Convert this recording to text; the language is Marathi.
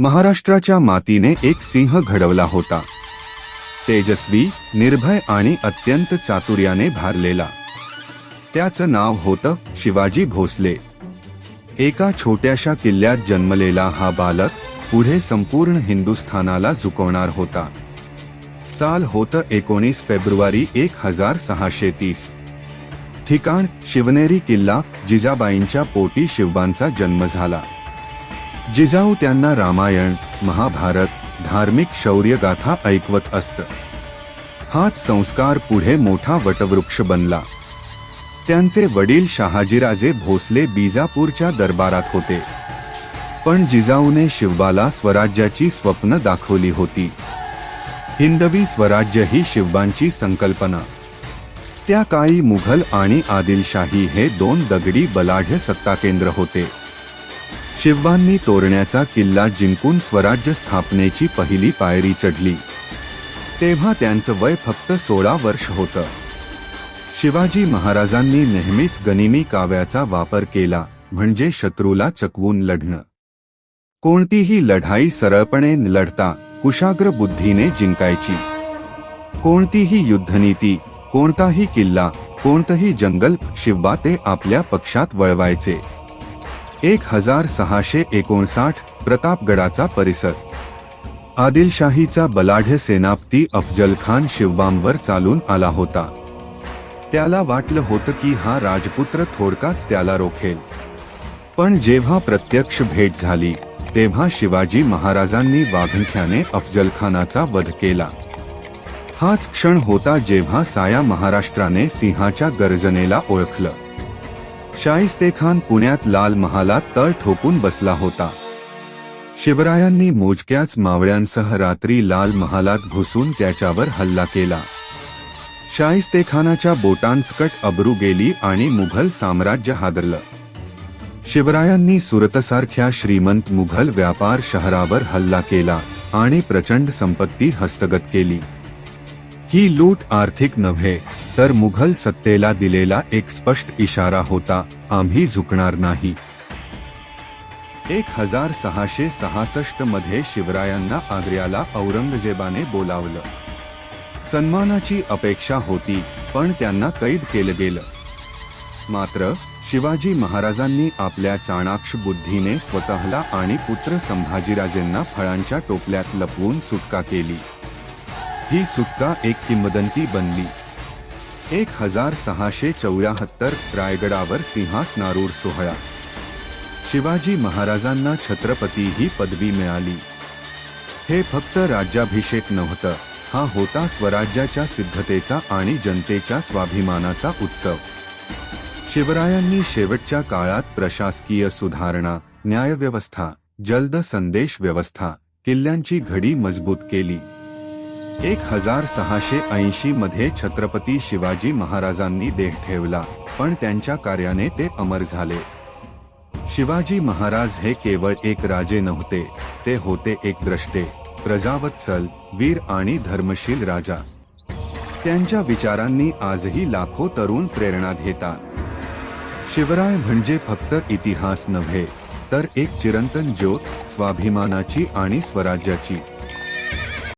महाराष्ट्राच्या मातीने एक सिंह घडवला होता. तेजस्वी निर्भय आणि अत्यंत चातुर्याने भारलेला. त्याचं नाव होतं शिवाजी भोसले. एका छोट्याशा किल्ल्यात जन्मलेला हा बालक पुढे संपूर्ण हिंदुस्थानाला झुकवणार होता. साल होतं एकोणीस फेब्रुवारी एक हजार सहाशे तीस. ठिकाण शिवनेरी किल्ला जिजाबाईंच्या पोटी शिवबांचा जन्म झाला. जिजाऊ त्यांना रामायण महाभारत धार्मिक शौर्यगाथा ऐकवत असत. हाच संस्कार पुढे मोठा वटवृक्ष बनला. त्यांचे वडील शहाजीराजे भोसले बीजापूरच्या दरबारात होते. पण जिजाऊने शिवबाला स्वराज्याची स्वप्न दाखवली होती. हिंदवी स्वराज्य ही शिवबांची संकल्पना. त्या काळी मुघल आणि आदिलशाही हे दोन दगडी बलाढ्य सत्ता केंद्र होते. शिवबांनी तोरण्याचा किल्ला जिंकून स्वराज्य स्थापनेची पहिली पायरी चढली. तेव्हा त्यांचं वय फक्त सोळा वर्ष होतं. शिवाजी महाराजांनी नेहमीच गनिमी काव्याचा वापर केला म्हणजे शत्रूला चकवून लढणं. कोणतीही लढाई सरळपणे लढता कुशाग्र बुद्धीने जिंकायची. कोणतीही युद्धनीती कोणताही किल्ला कोणतंही जंगल शिवबा ते आपल्या पक्षात वळवायचे. एक हजार सहाशे एकोणसाठ प्रतापगडाचा परिसर. आदिलशाहीचा बलाढ्य सेनापती अफजल खान शिवबांवर चालून आला होता. त्याला वाटलं होतं की हा राजपुत्र थोडकाच त्याला रोखेल. पण जेव्हा प्रत्यक्ष भेट झाली तेव्हा शिवाजी महाराजांनी वाघनख्याने अफजल खानाचा वध केला. हाच क्षण होता जेव्हा साया महाराष्ट्राने सिंहाच्या गर्जनेला ओळखलं. शाहिस्तेखान पुण्यात लाल महालात तळ ठोकून बसला होता. शिवरायांनी मोजक्याच मावळ्यांसह रात्री लाल महालात घुसून त्याच्यावर हल्ला केला. शाहिस्तेखानाच्या बोटांसकट अब्रू गेली आणि मुघल साम्राज्य हादरलं. शिवरायांनी सुरतसारख्या श्रीमंत मुघल व्यापार शहरावर हल्ला केला आणि प्रचंड संपत्ती हस्तगत केली. ही लूट आर्थिक नव्हे तर मुघल सत्तेला दिलेला एक स्पष्ट इशारा होता आम्ही झुकणार नाही. एक हजार सहाशे सहासष्टमध्ये शिवरायांना आग्र्याला औरंगजेबाने बोलावलं. सन्मानाची अपेक्षा होती पण त्यांना कैद केलं गेलं. मात्र शिवाजी महाराजांनी आपल्या चाणाक्ष बुद्धीने स्वतःला आणि पुत्र संभाजीराजेंना फळांच्या टोपल्यात लपवून सुटका केली. ही सुटका एक किंवदंती बनली. एक हजार सहाशे चौऱ्याहत्तर रायगडावर सिंहासनारूढ सोहळा. शिवाजी महाराजांना छत्रपती ही पदवी मिळाली. हे फक्त राज्याभिषेक नव्हतं हा होता स्वराज्याच्या सिद्धतेचा आणि जनतेच्या स्वाभिमानाचा उत्सव. शिवरायांनी शेवटच्या काळात प्रशासकीय सुधारणा न्यायव्यवस्था जलद संदेश व्यवस्था किल्ल्यांची घडी मजबूत केली. एक हजार सहाशे ऐंशी मध्ये छत्रपती शिवाजी महाराजांनी देह ठेवला पण त्यांच्या कार्याने ते अमर झाले. शिवाजी महाराज हे केवळ एक राजे नव्हते ते होते एक द्रष्टे प्रजावत्सल वीर आणि धर्मशील राजा. त्यांच्या विचारांनी आजही लाखो तरुण प्रेरणा घेतात. शिवराय म्हणजे फक्त इतिहास नव्हे तर एक चिरंतन ज्योत स्वाभिमानाची आणि स्वराज्याची.